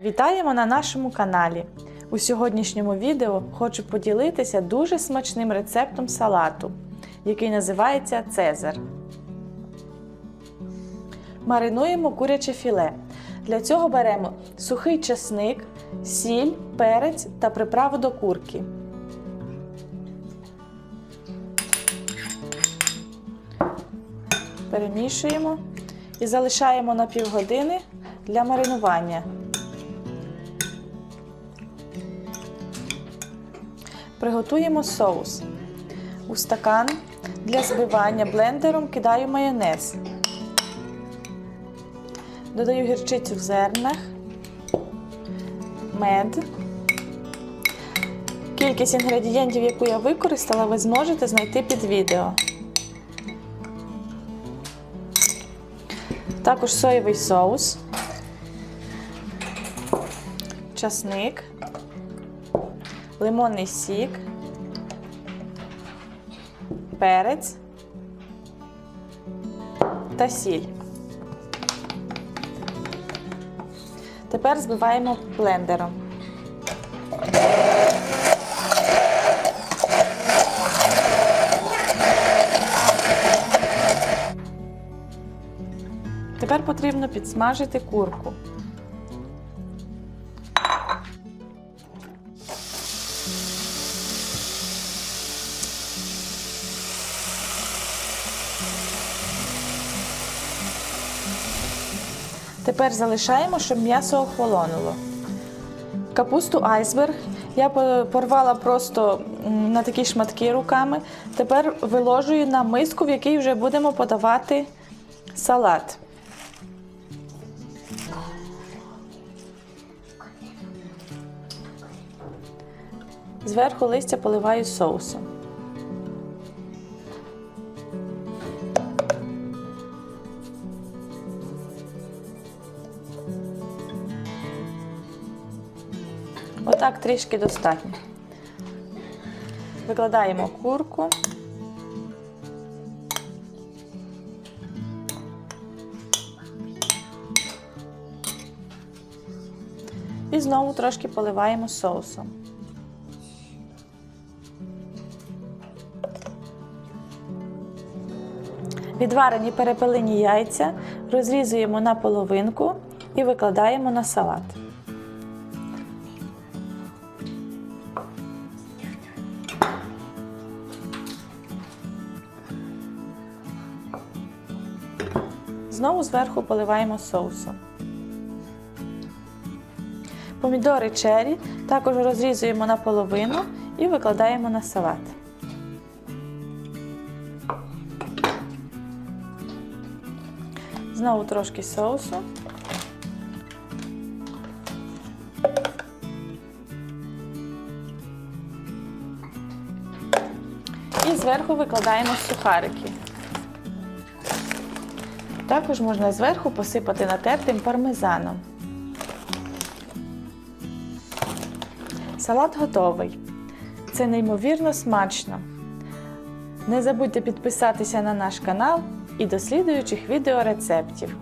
Вітаємо на нашому каналі. У сьогоднішньому відео хочу поділитися дуже смачним рецептом салату, який називається Цезар. Маринуємо куряче філе. Для цього беремо сухий чесник, сіль, перець та приправу до курки. Перемішуємо і залишаємо на півгодини для маринування. Приготуємо соус. У стакан для збивання блендером кидаю майонез. Додаю гірчицю в зернах, мед. Кількість інгредієнтів, яку я використала, ви зможете знайти під відео. Також соєвий соус, часник, лимонний сік, перець та сіль. Тепер збиваємо блендером. Тепер потрібно підсмажити курку. Тепер залишаємо, щоб м'ясо охолонуло. Капусту айсберг я порвала просто на такі шматки руками. Тепер виложую на миску, в якій вже будемо подавати салат. Зверху листя поливаю соусом. Отак трішки достатньо. Викладаємо курку. І знову трошки поливаємо соусом. Відварені перепелині яйця розрізуємо на половинку і викладаємо на салат. Знову зверху поливаємо соусом. Помідори чері також розрізуємо на половину і викладаємо на салат. Знову трошки соусу. І зверху викладаємо сухарики. Також можна зверху посипати натертим пармезаном. Салат готовий. Це неймовірно смачно. Не забудьте підписатися на наш канал і до слідуючих відеорецептів.